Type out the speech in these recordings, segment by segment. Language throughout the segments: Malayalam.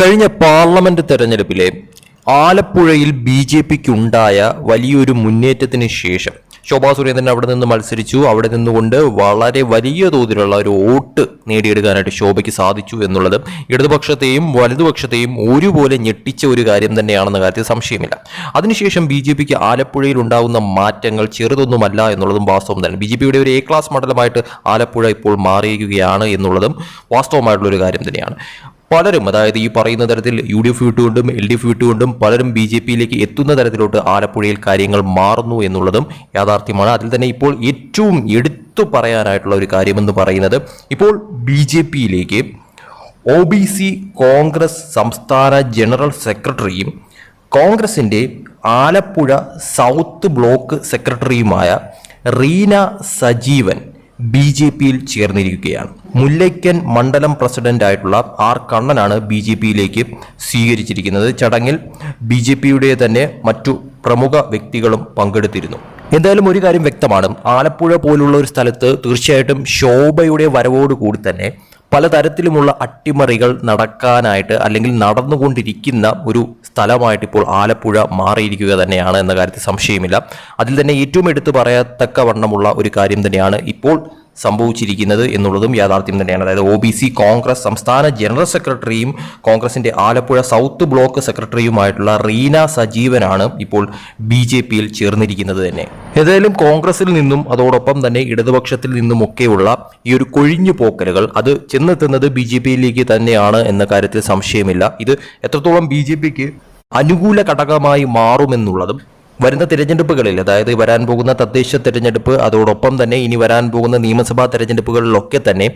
കഴിഞ്ഞ പാർലമെന്റ് തെരഞ്ഞെടുപ്പിലെ ആലപ്പുഴയിൽ ബി ജെ പിക്ക് ഉണ്ടായ വലിയൊരു മുന്നേറ്റത്തിന് ശേഷം ശോഭാ സുരേന്ദ്രൻ അവിടെ നിന്ന് മത്സരിച്ചു. അവിടെ നിന്നുകൊണ്ട് വളരെ വലിയ തോതിലുള്ള ഒരു വോട്ട് നേടിയെടുക്കാനായിട്ട് ശോഭയ്ക്ക് സാധിച്ചു എന്നുള്ളത് ഇടതുപക്ഷത്തെയും വലതുപക്ഷത്തെയും ഒരുപോലെ ഞെട്ടിച്ച ഒരു കാര്യം തന്നെയാണെന്ന കാര്യത്തിൽ സംശയമില്ല. അതിനുശേഷം ബി ജെ പിക്ക് ആലപ്പുഴയിൽ ഉണ്ടാകുന്ന മാറ്റങ്ങൾ ചെറുതൊന്നുമല്ല എന്നുള്ളതും വാസ്തവം തന്നെ. ബി ജെ പിയുടെ ഒരു എ ക്ലാസ് മണ്ഡലമായിട്ട് ആലപ്പുഴ ഇപ്പോൾ മാറിയിരിക്കുകയാണ് എന്നുള്ളതും വാസ്തവമായിട്ടുള്ള ഒരു കാര്യം തന്നെയാണ്. പലരും അതായത് ഈ പറയുന്ന തരത്തിൽ യു ഡി എഫ് വിട്ടുകൊണ്ടും എൽ ഡി എഫ് വിട്ടുകൊണ്ടും പലരും ബി ജെ പിയിലേക്ക് എത്തുന്ന തരത്തിലോട്ട് ആലപ്പുഴയിൽ കാര്യങ്ങൾ മാറുന്നു എന്നുള്ളതും യാഥാർത്ഥ്യമാണ്. അതിൽ തന്നെ ഇപ്പോൾ ഏറ്റവും എടുത്തു പറയാനായിട്ടുള്ള ഒരു കാര്യമെന്ന് പറയുന്നത് ഇപ്പോൾ ബി ജെ പിയിലേക്ക് ഒ ബി സി കോൺഗ്രസ് സംസ്ഥാന ജനറൽ സെക്രട്ടറിയും കോൺഗ്രസിന്റെ ആലപ്പുഴ സൗത്ത് ബ്ലോക്ക് സെക്രട്ടറിയുമായ റീന സജീവൻ ബി ജെ പിയിൽ ചേർന്നിരിക്കുകയാണ്. മുല്ലയ്ക്കൻ മണ്ഡലം പ്രസിഡന്റായിട്ടുള്ള ആർ കണ്ണനാണ് ബി ജെ പിയിലേക്ക് സ്വീകരിച്ചിരിക്കുന്നത്. ചടങ്ങിൽ ബി ജെ പിയുടെ തന്നെ മറ്റു പ്രമുഖ വ്യക്തികളും പങ്കെടുത്തിരുന്നു. എന്തായാലും ഒരു കാര്യം വ്യക്തമാണ്. ആലപ്പുഴ പോലുള്ള ഒരു സ്ഥലത്ത് തീർച്ചയായിട്ടും ശോഭയുടെ വരവോടുകൂടി തന്നെ പലതരത്തിലുമുള്ള അട്ടിമറികൾ നടക്കാനായിട്ട് അല്ലെങ്കിൽ നടന്നുകൊണ്ടിരിക്കുന്ന ഒരു സ്ഥലമായിട്ട് ഇപ്പോൾ ആലപ്പുഴ മാറിയിരിക്കുക തന്നെയാണ് എന്ന കാര്യത്തിൽ സംശയമില്ല. അതിൽ തന്നെ ഏറ്റവും എടുത്തു പറയത്തക്ക വണ്ണമുള്ള ഒരു കാര്യം തന്നെയാണ് ഇപ്പോൾ സംഭവിച്ചിരിക്കുന്നത് എന്നുള്ളതും യാഥാർത്ഥ്യം തന്നെയാണ്. അതായത് ഒ ബി സി കോൺഗ്രസ് സംസ്ഥാന ജനറൽ സെക്രട്ടറിയും കോൺഗ്രസിന്റെ ആലപ്പുഴ സൗത്ത് ബ്ലോക്ക് സെക്രട്ടറിയുമായിട്ടുള്ള റീന സജീവനാണ് ഇപ്പോൾ ബി ജെ പിയിൽ ചേർന്നിരിക്കുന്നത് തന്നെ. ഏതായാലും കോൺഗ്രസിൽ നിന്നും അതോടൊപ്പം തന്നെ ഇടതുപക്ഷത്തിൽ നിന്നുമൊക്കെയുള്ള ഈ ഒരു കൊഴിഞ്ഞു പോക്കലുകൾ അത് ചെന്നെത്തുന്നത് ബി ജെ പിയിലേക്ക് തന്നെയാണ് എന്ന കാര്യത്തിൽ സംശയമില്ല. ഇത് എത്രത്തോളം ബി ജെ പിക്ക് അനുകൂല ഘടകമായി മാറുമെന്നുള്ളതും വരുന്ന തിരഞ്ഞെടുപ്പുകളിൽ അതായത് വരാൻ പോകുന്ന തദ്ദേശ തിരഞ്ഞെടുപ്പ് അതോടൊപ്പം തന്നെ ഇനി വരാൻ പോകുന്ന നിയമസഭാ തെരഞ്ഞെടുപ്പുകളിലൊക്കെ തന്നെ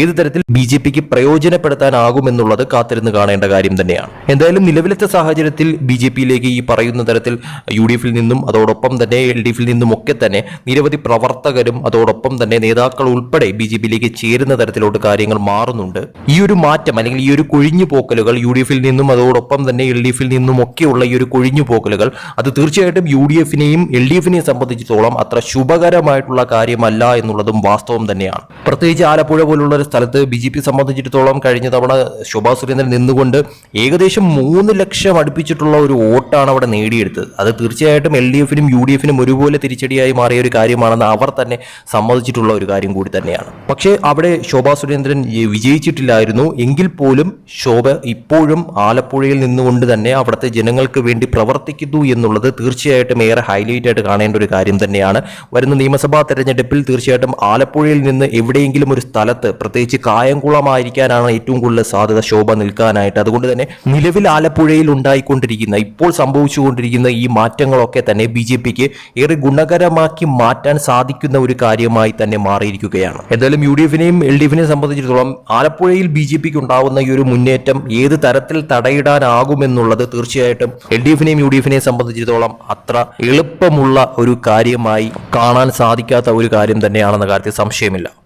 ഏത് തരത്തിൽ ബി ജെ പിക്ക് പ്രയോജനപ്പെടുത്താനാകുമെന്നുള്ളത് കാത്തിരുന്ന് കാണേണ്ട കാര്യം തന്നെയാണ്. എന്തായാലും നിലവിലത്തെ സാഹചര്യത്തിൽ ബി ജെ പിയിലേക്ക് ഈ പറയുന്ന തരത്തിൽ യു ഡി എഫിൽ നിന്നും അതോടൊപ്പം തന്നെ എൽ ഡി എഫിൽ നിന്നും ഒക്കെ തന്നെ നിരവധി പ്രവർത്തകരും അതോടൊപ്പം തന്നെ നേതാക്കൾ ഉൾപ്പെടെ ബി ജെ പിയിലേക്ക് ചേരുന്ന തരത്തിലോട്ട് കാര്യങ്ങൾ മാറുന്നുണ്ട്. ഈ ഒരു മാറ്റം അല്ലെങ്കിൽ ഈ ഒരു കൊഴിഞ്ഞു പോക്കലുകൾ യു ഡി എഫിൽ നിന്നും അതോടൊപ്പം തന്നെ എൽ ഡി എഫിൽ നിന്നും ഒക്കെയുള്ള ഈ ഒരു കൊഴിഞ്ഞു പോക്കലുകൾ അത് തീർച്ചയായിട്ടും യു ഡി എഫിനെയും എൽ ഡി എഫിനെയും സംബന്ധിച്ചിടത്തോളം അത്ര ശുഭകരമായിട്ടുള്ള കാര്യമല്ല എന്നുള്ളതും വാസ്തവം തന്നെയാണ്. പ്രത്യേകിച്ച് ആലപ്പുഴ പോലുള്ള ഒരു സ്ഥലത്ത് ബി ജെ പി സംബന്ധിച്ചിടത്തോളം കഴിഞ്ഞ തവണ ശോഭാ സുരേന്ദ്രൻ നിന്നുകൊണ്ട് ഏകദേശം മൂന്ന് ലക്ഷം അടുപ്പിച്ചിട്ടുള്ള ഒരു വോട്ടാണ് അവിടെ നേടിയെടുത്തത്. അത് തീർച്ചയായിട്ടും എൽ ഡി എഫിനും യു ഡി എഫിനും ഒരുപോലെ തിരിച്ചടിയായി മാറിയ ഒരു കാര്യമാണെന്ന് അവർ തന്നെ സമ്മതിച്ചിട്ടുള്ള ഒരു കാര്യം കൂടി തന്നെയാണ്. പക്ഷേ അവിടെ ശോഭാ സുരേന്ദ്രൻ വിജയിച്ചിട്ടില്ലായിരുന്നു. എങ്കിൽ പോലും ശോഭ ഇപ്പോഴും ആലപ്പുഴയിൽ നിന്നുകൊണ്ട് തന്നെ അവിടുത്തെ ജനങ്ങൾക്ക് വേണ്ടി പ്രവർത്തിക്കുന്നു എന്നുള്ളത് തീർച്ചയായിട്ടും ഏറെ ഹൈലൈറ്റ് ആയിട്ട് കാണേണ്ട ഒരു കാര്യം തന്നെയാണ്. വരുന്ന നിയമസഭാ തെരഞ്ഞെടുപ്പിൽ തീർച്ചയായിട്ടും ആലപ്പുഴയിൽ നിന്ന് എവിടെയെങ്കിലും ഒരു സ്ഥലത്ത് പ്രത്യേകിച്ച് കായംകുളമായിരിക്കാനാണ് ഏറ്റവും കൂടുതൽ സാധ്യത ശോഭ നിൽക്കാനായിട്ട്. അതുകൊണ്ട് തന്നെ നിലവിൽ ആലപ്പുഴയിൽ ഉണ്ടായിക്കൊണ്ടിരിക്കുന്ന ഇപ്പോൾ സംഭവിച്ചുകൊണ്ടിരിക്കുന്ന ഈ മാറ്റങ്ങളൊക്കെ തന്നെ ബി ജെ പിക്ക് ഏറെ ഗുണകരമാക്കി മാറ്റാൻ സാധിക്കുന്ന ഒരു കാര്യമായി തന്നെ മാറിയിരിക്കുകയാണ്. എന്തായാലും യു ഡി എഫിനെയും എൽ ഡി എഫിനെയും സംബന്ധിച്ചിടത്തോളം ആലപ്പുഴയിൽ ബി ജെ പിക്ക് ഉണ്ടാവുന്ന ഈ ഒരു മുന്നേറ്റം ഏത് തരത്തിൽ തടയിടാനാകുമെന്നുള്ളത് തീർച്ചയായിട്ടും എൽ ഡി എഫിനെയും യു ഡി എഫിനെയും സംബന്ധിച്ചിടത്തോളം അത്ര എളുപ്പമുള്ള ഒരു കാര്യമായി കാണാൻ സാധിക്കാത്ത ഒരു കാര്യം തന്നെയാണെന്ന കാര്യത്തിൽ സംശയമില്ല.